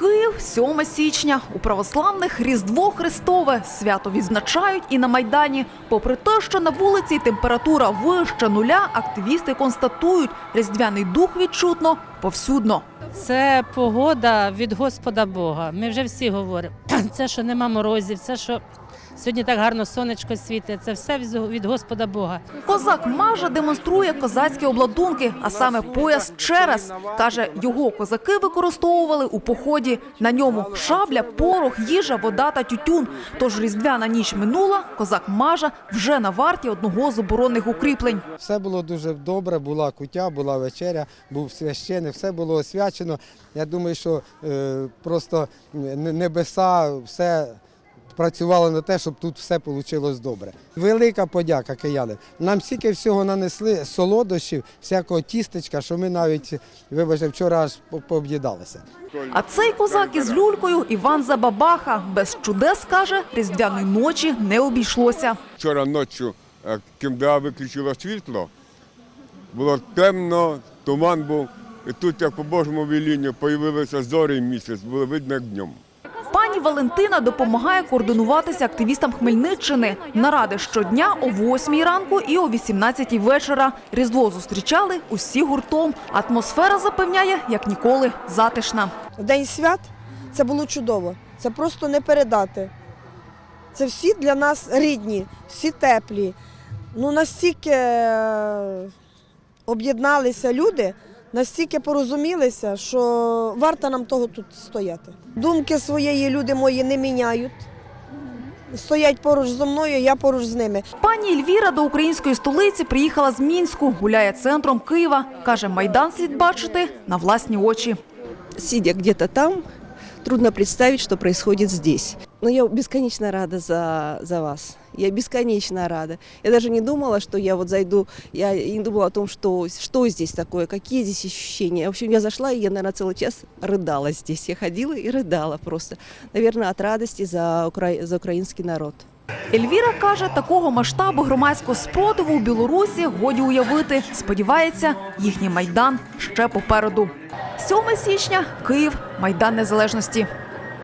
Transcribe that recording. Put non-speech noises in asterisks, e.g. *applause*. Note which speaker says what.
Speaker 1: Київ, 7 січня. У православних Різдво Христове свято відзначають і на Майдані. Попри те, що на вулиці температура вище нуля, активісти констатують, різдвяний дух відчутно повсюдно.
Speaker 2: Це погода від Господа Бога. Ми вже всі говоримо. *clears throat* Це, що нема морозів, це, що сьогодні так гарно сонечко світить, це все від- Господа Бога.
Speaker 1: Козак Мажа демонструє козацькі обладунки, а саме пояс через. Каже, його козаки використовували у поході. На ньому шабля, порох, їжа, вода та тютюн. Тож різдвяна ніч минула, козак Мажа вже на варті одного з оборонних укріплень.
Speaker 3: Все було дуже добре, була кутя, була вечеря, був священик, все було освячено. Я думаю, що е, просто небеса все працювали на те, щоб тут все вийшло добре. Велика подяка киянам. Нам стільки всього нанесли солодощів, всякого тістечка, що ми навіть, вибачте, вчора аж по- пооб'їдалися.
Speaker 1: А цей козак із люлькою Іван Забабаха. Без чудес, каже, різдвяної ночі не обійшлося.
Speaker 4: Вчора ночі е, КМДА виключило світло, було темно, туман був. І тут, як по Божому велінню, з'явилися зорі і місяць, було видно як днем.
Speaker 1: Валентина допомагає координуватися активістам Хмельниччини. Наради щодня о 8 ранку і о 18 вечора. Різдво зустрічали усі гуртом. Атмосфера запевняє, як ніколи, затишна.
Speaker 5: День свят це було чудово. Це просто не передати. Це всі для нас рідні, всі теплі. Ну настільки е, об'єдналися люди, настільки порозумілися, що варто нам того тут стояти. Думки своєї люди мої не міняють. Стоять поруч зі мною, я поруч з ними.
Speaker 1: Пані Ельвіра до української столиці приїхала з Мінську, гуляє центром Києва. Каже, майдан слід бачити на власні очі.
Speaker 6: сидя где-то там, трудно представить, что происходит здесь. Но я бесконечно рада за, за вас. Я бесконечно рада. Я даже не думала, что я вот зайду, я и не думала о том, что, что здесь такое, какие здесь ощущения. В общем, я зашла, и я, наверное, целый час рыдала здесь. Я ходила и рыдала просто. Наверное, от радости за, укра... за украинский народ.
Speaker 1: Ельвіра каже, такого масштабу громадського спротиву у Білорусі годі уявити. Сподівається, їхній майдан ще попереду. 7 січня Київ, майдан незалежності.